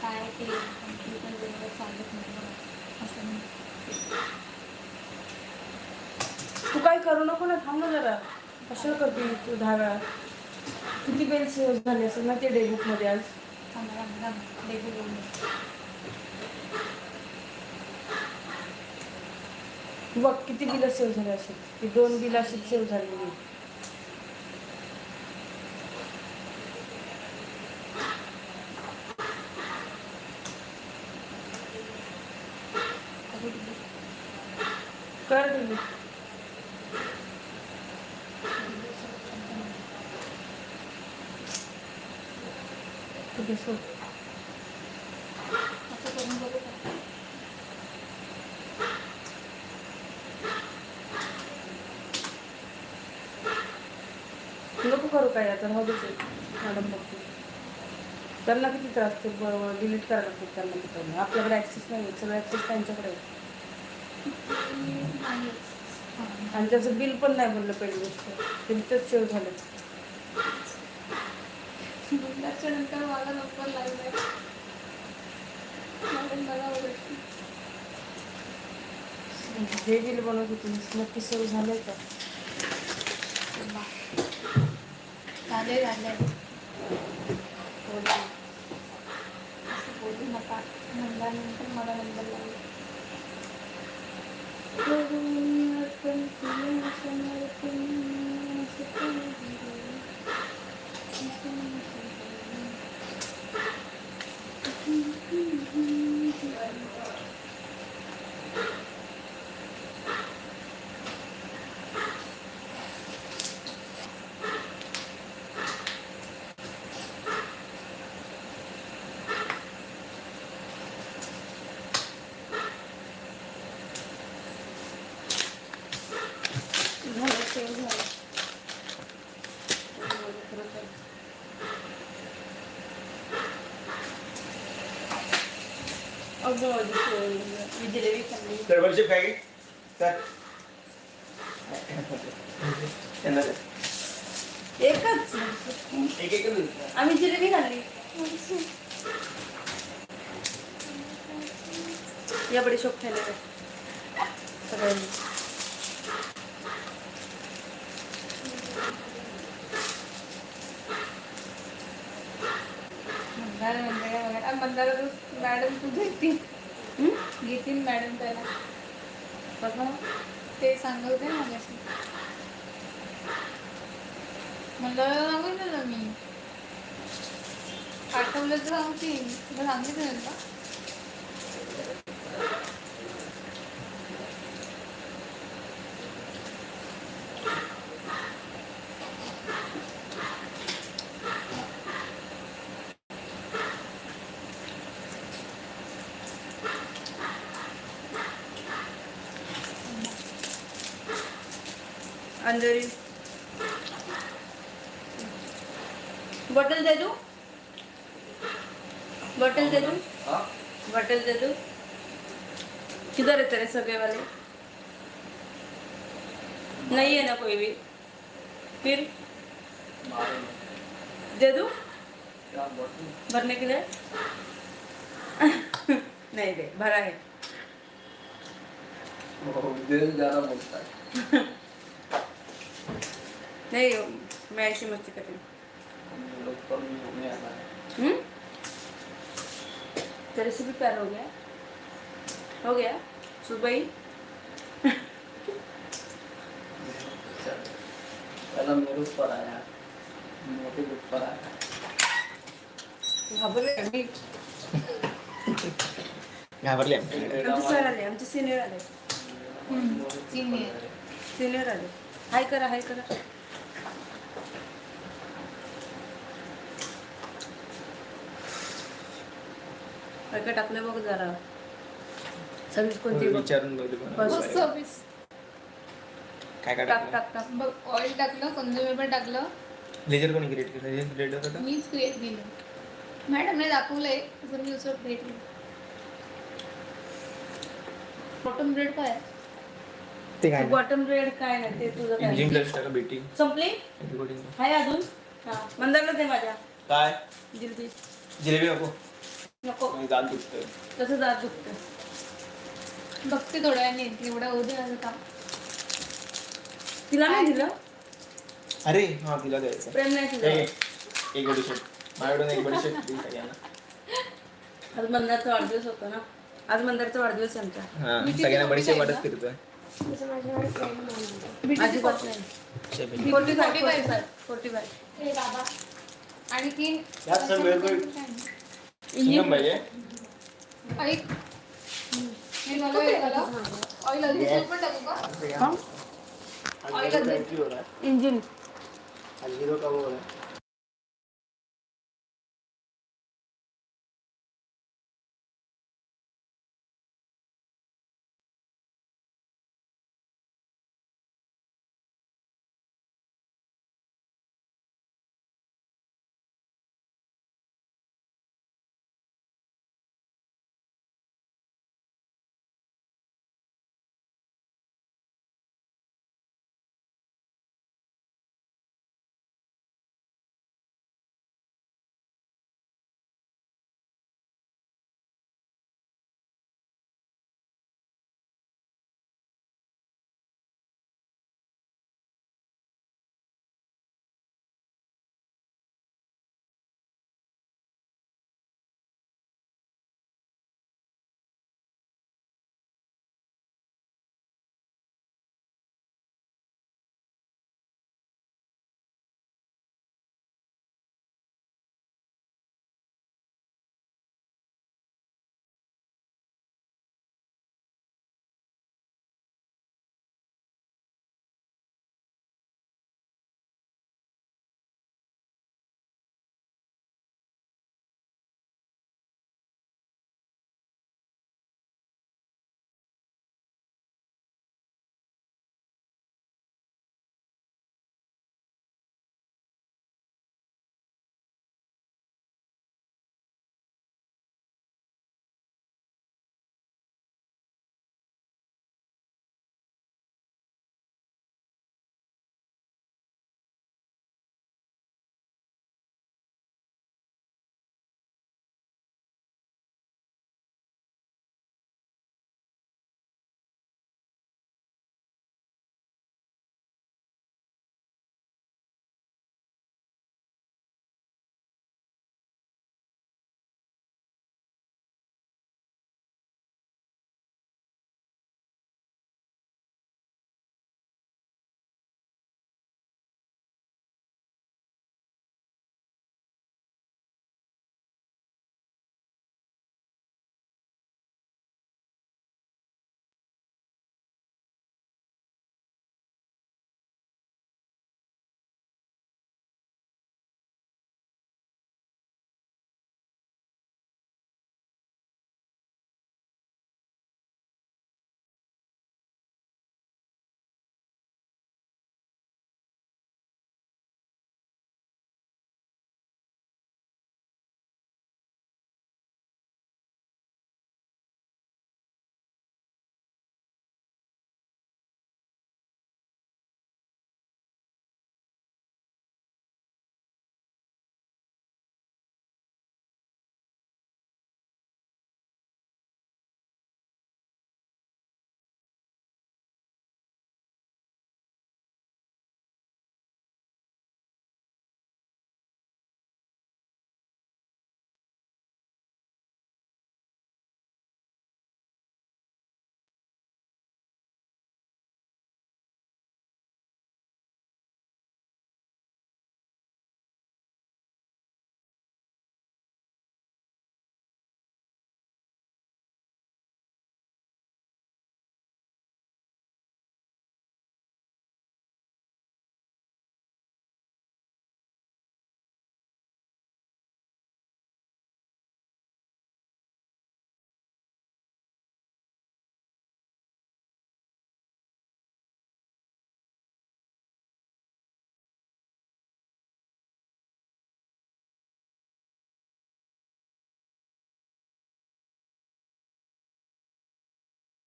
काय ते कम्प्युटर वगैरे चालत नाही असं तू काय करू नको ना थांब ना जरा. कशाला करते तू दहा वेळा? किती बेल झाले असेल ना ते डेबुकमध्ये आज? चांगला चांगला डेबी बोलले बघ किती बिल सेव्ह झाले असेल. दोन बिल अशीच सेव्ह झालेली कधी दिली कर दिली ठीक आहे सोड असं करून बघू का नको करू काय आता राहू देते. मॅडम बघते. त्यांना किती त्रास ते बरोबर डिलीट करायला लागते त्यांना तिकडनं आपल्याकडे ॲक्सेस नाही आहे सगळं ॲक्सेस त्यांच्याकडे हां आणि त्याचं बिल पण नाही बोललं पहिली गोष्ट. ते तिथंच सेव्ह झालं नंतर नंबर लागलाय. ओरडते. जे बिल बनवत होते नक्की सेव्ह झालंय का? बा. झाले झाले असं बोलू नका म्हणल्यानंतर मला नंबर लागला झालं सेव्ह झालं एकच. एक एक. आम्ही जिलेबी खाल्ली. या बडीशोप खायला काय? सगळ्यांनी. मंदार मंदार मंदार मॅडम तू घेतील मॅडम त्याला. बघा ते सांगत होते ना माझ्याशी मला सांगितलं ना मी. पाठवलं तर सांगतील तुला सांगितलं का अंधेरी बॉटल दे दू? बॉटल दे दू? हा? बॉटल दे दू? किधर है तेरे सगे वाले? नहीं है ना कोई भी। फिर. दे दू? भरने के लिए? नहीं दे भरा है। हो, दिल ज्यादा बोलता है नहीं मैं ऐसी मस्ती कर रही हूँ हम लोग पर भी होने आना है हम्म? तेरे से भी प्यार हो गया? हो गया? सुबह ही. पहला मेरे ऊपर आया। मोटे ऊपर आया। घाबरले मी घाबरले आमचे सर आले आमचे सिनियर आले. सिनियर सिनियर आले. हाय करा हाय करा. काय काय टाकलं बघ जरा. सर्विस कोणती बघ? विचारून बघू बस. काय काय टाक टाक टाक. बघ ऑइल टाकलं कंझ्युमेबल टाकलं? लेजर कोणी क्रिएट केलं? लेजर क्रिएटर होता मीच क्रिएट केलं. मॅडमने दाखवलंय तसं मी दुसरं क्रिएट केलं बॉटम ब्रेड काय आहे? ते काय बॉटम ब्रेड काय नाही ते तुझं काय इंजिन प्लस टाका बेटी संपली. आहे अजून? हा. मंदारला दे माझ्या. काय? जिलबी. जिलेबी नको. नको. माझी दात दुखतंय. तसं दात दुखतं बघते थोड्या वेळाने एवढं उद्या आलं का तिला नाही दिलं? अरे हा तिला द्यायचं प्रेम नाही हे दिलं. घे. एक बडीशेप माझ्याकडून एक बडीशेप सगळ्यांना. आज मंदारचा वाढदिवस होता ना? आज मंदारचा वाढदिवस आमचा. हा सगळ्यांना बडीशेप. वाटत फिरतोय. Forty five 45 forty five forty five. हे बाबा. आणि तीन सिंगम पाहिजे ऐक हे झालं हे। झालं ऑइल पण टाकू का है। इंजिन का वो हो रहा है।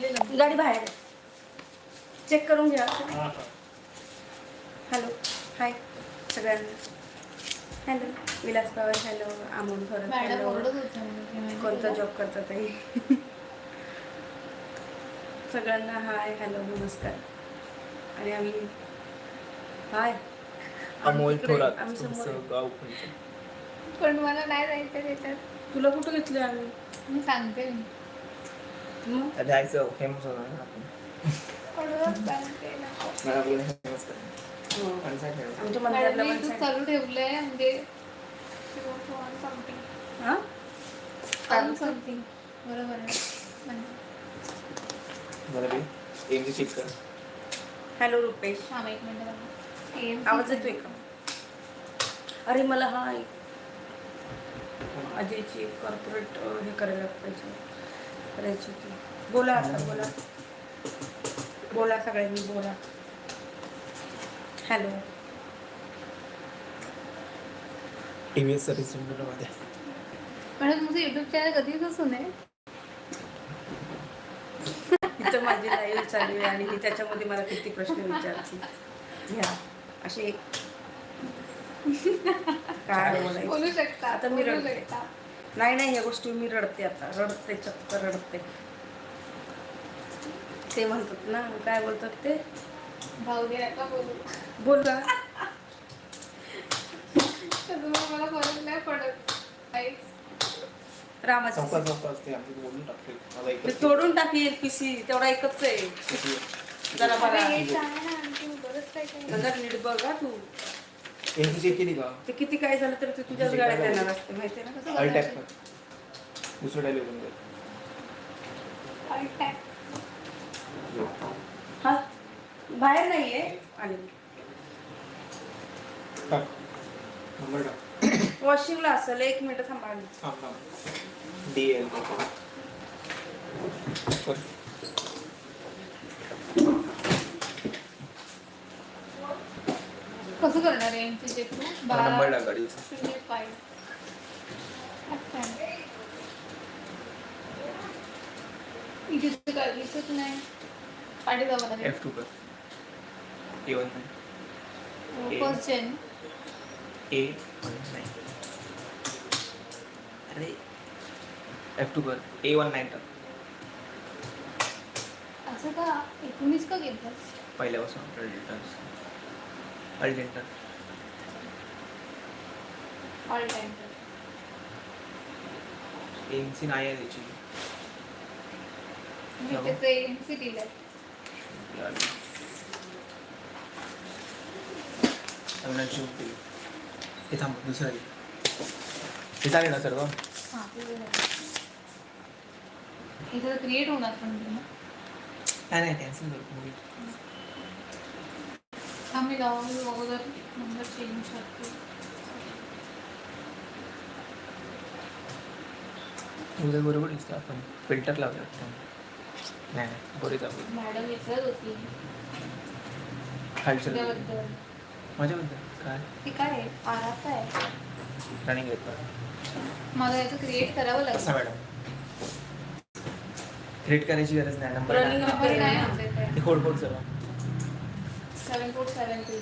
गाडी बाहेर आहे. चेक करून घ्या. हॅलो हाय सगळ्यांना. Hello Vilas Pawar hello Amol Bharat madam hello मला. कोणता जॉब करता ताई? सगळ्यांना हाय हॅलो नमस्कार. आणि आम्ही हाय अमोल थोरात आम्ही समोर गाव पण मला नाही जायचं त्याच्यात तुला कुठं घेतलं आम्ही? मी सांगते. आता जायचं फेमस होणार ना आपण. मला आपल्याला फेमस हो. ना. आमच्या मंदिराला पण सांग. चालू ठेवलंय म्हणजे समथिंग हा? समथिंग बरोबर आहे म्हणजे मला बी एमची चेक कर हॅलो रुपेश थांब एक मिनिट. AMC आवाज येतोय का अरे मला हा एक अजयची एक कॉर्पोरेट हे करायला पाहिजे करायची होती. बोला आता बोला. बोला सगळ्यांनी बोला. Hello. T V S service सेंटरमध्ये मॅडम तुमचं युट्यूब चॅनल कधीपासून आहे? इथं माझी लाईव्ह चालू आहे आणि ही त्याच्यामध्ये मला किती प्रश्न विचारते घ्या. असे. काय बोलायचं? बोलू शकता आता मी बोलू रडते. शकता. नाही नाही ह्या गोष्टी मी रडते आता. रडते चक्क रडते. ते म्हणतात ना काय बोलतात ते? भाऊ बोलू. बोल का मला फरक नाही पडत. रामाचं तोडून पीसी तेवढा एकच आहे. जरा बघा. हे नीट बघा तू. एमची चेक केली का? ते किती काय झालं तर ते तुझ्याच गाड्यात येणार असते माहिती ना कसं ऑल टॅप बघायचं? कर दुसरं डायलॉग tap. हा. बाहेर नाहीये? आली टाक. नंबर टाक. वॉशिंगला असेल एक मिनिट थांबा. थांब थांब. डी एल कर कसं करणार आहे चेक तू नंबर टाक गाडीचा शून्य फाईव्ह अच्छा. इथे तर काय दिसत नाही. पाठी जावं लागेल एफ टू कर. A one nine first gen A one अरे. एफ टू कर. ए वन नाईन टाक. असं का? एकोणीस का घेतलं? पहिल्यापासून अल्टेंटर्स अल्टेंटर ऑल टाइम एम सी नाही आहे त्याची. मी त्याचं एम सी दिलंय. हे थांब दुसरं. हे चालेल ना सर्व? क्रिएट होणार पण नाही नाही कॅन्सल करतो मी आम्ही लावून अगोदर नंबर चेंज करतो. उद्या बरोबर दिसतं आपण फिल्टर लावलं वाटतं नाही नाही बरे जाऊ मॅडम विचारत होती. खालचं त्याबद्दल माझ्याबद्दल? काय? ते काय आहे? आरात आहे. रनिंग येत मला याचं क्रिएट करावं कसा लागेल मॅडम. क्रिएट करायची गरज नाही. नंबर Running टाका. नंबर आमच्या इथे ते सर्व सेवन फोर सेवन थ्री.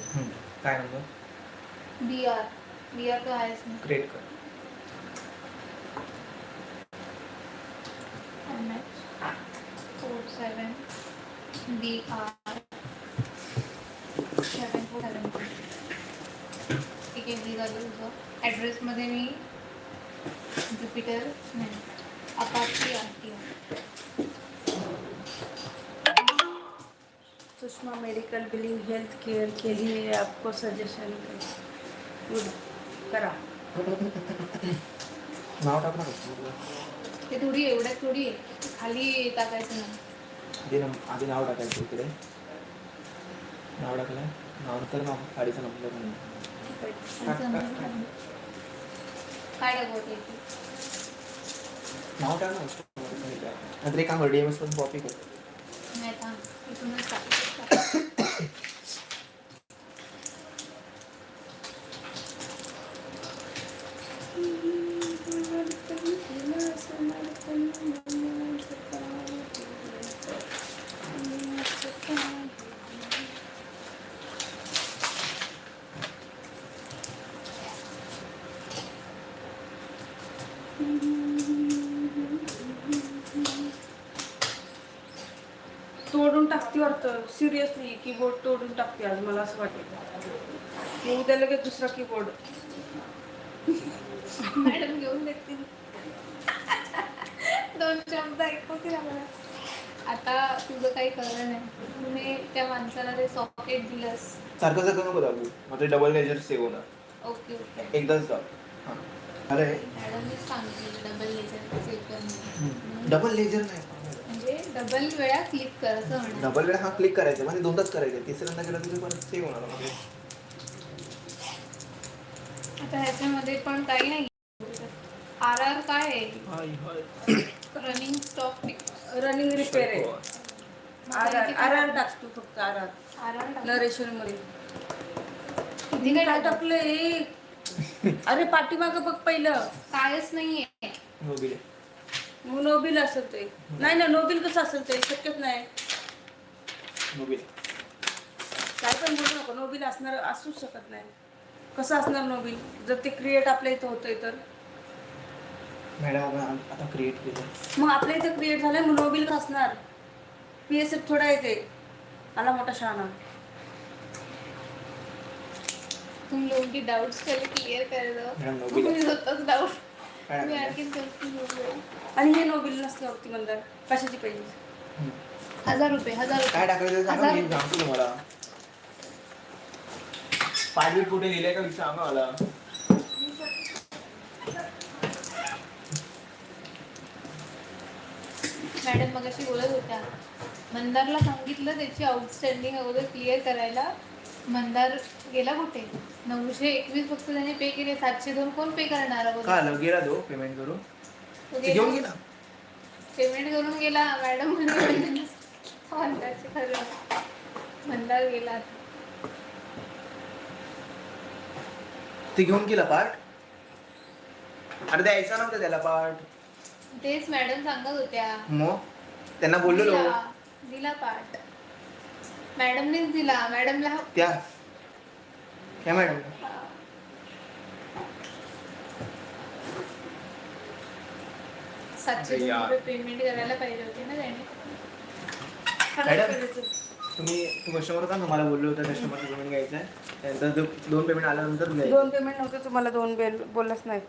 काय number B R B R आहेच ना क्रिएट कर M H four seven B R seven four seven three ठीक आहे बी झालं तुझं. ॲड्रेसमध्ये मी ज्युपिटर नाही Apache RT Sushma medical billing health care के लिए आपको सजेशन गुड करा नाव टाक ना फक्त. ते थोडी एवढ्यात थोडी आहे. खाली टाकायचं ना आधी नम आधी नाव टाकायचं इकडे नाव टाकलं नाव तर नाव गाडीचा नंबर. काय टाकवते? नाव टाक ना नंतर एक काम डी एम एस पण कॉपी कर नाही थांब. इथूनच टाक. तोडून टाकते वाटतं. सिरियसली कीबोर्ड तोडून टाकते आज मला असं वाटेल मी उद्या लगेच दुसरा कीबोर्ड मॅडम घेऊन देतील. दोन शब्द ऐकवतील आम्हाला. आता तुझं काही कळलं नाही. तुम्ही त्या माणसाला ते सॉकेट दिलंस. सारखं सारखं नको दाबू मग ते डबल लेजर सेव्ह होणार. ओके ओके एकदाच जाऊ अरे. डबल लेजर सेव्ह करणं डबल लेजर नाही. म्हणजे डबल वेळा क्लिक कर असं म्हणा डबल वेळा हा क्लिक करायचा म्हणजे दोनदाच करायचं. तिसऱ्यांदा केलं तुझं परत सेव्ह होणार आता ह्याच्यामध्ये पण काही नाही. आर आर काय आहे? रनिंग स्टॉक रनिंग रिपेअर आहे. आर आर आर आर टाक तू फक्त आर आर. आर आर नरेशनमध्ये किती काय काय टाक टाकलंय? अरे पाठीमागं बघ पहिलं. कायच नाहीये. मोबिल मग नोबिल असेल ते. नाही ना नोबिल कसं असेल ते? शक्यच नाही. मोबिल काय पण बोलू नको. नोबिल असणार असूच शकत नाही. कसं असणार नोबिल? जर ते क्रिएट आपल्या इथं होतंय तर. मॅडम आपण आता क्रिएट केलं. मग आपल्या इथं क्रिएट झालंय मग नोबिल का असणार पी एस एफ थोडा येते. आला मोठा शहाणा. तुम लोगों की डाउट्स पहले क्लियर कर दो। मुझे डाऊट मी आणखीन होते. आणि हे नोबिल नसल्यावरती मंदार कशाची पाहिजे. हजार रुपये हजार रुपये. काय टाकायचं सांगा मी सांगतो तुम्हाला. कुठे लिहिलंय का? सांगा मला. मॅडम मगाशी बोलत होत्या मंदारला सांगितलं त्याची आउटस्टँडिंग अगोदर क्लिअर करायला. मंदार गेला कुठे? नऊशे एकवीस फक्त त्याने पे केले सातशे दोन कोण पे करणार का आलं गेला तो पेमेंट करू ते घेऊन गेला? पेमेंट करून गेला मॅडम खरं. मंदार गेला ते घेऊन गेला पाठ अरे द्यायचा नव्हता त्याला पाठ तेच मॅडम सांगत होत्या. मग? त्यांना बोललेलो दिला. दिला पाठ मॅडमनेच दिला. मॅडमला त्या त्या मॅडम सातशे. रुपये पेमेंट करायला पाहिजे होते ना त्याने. तुम्ही कस्टमर का तुम्हाला बोललो होतं कस्टमरचं पेमेंट घ्यायचं आहे त्यानंतर दोन पेमेंट आल्यानंतर दोन पेमेंट नव्हते तुम्हाला दोन बेल बोललाच नाही.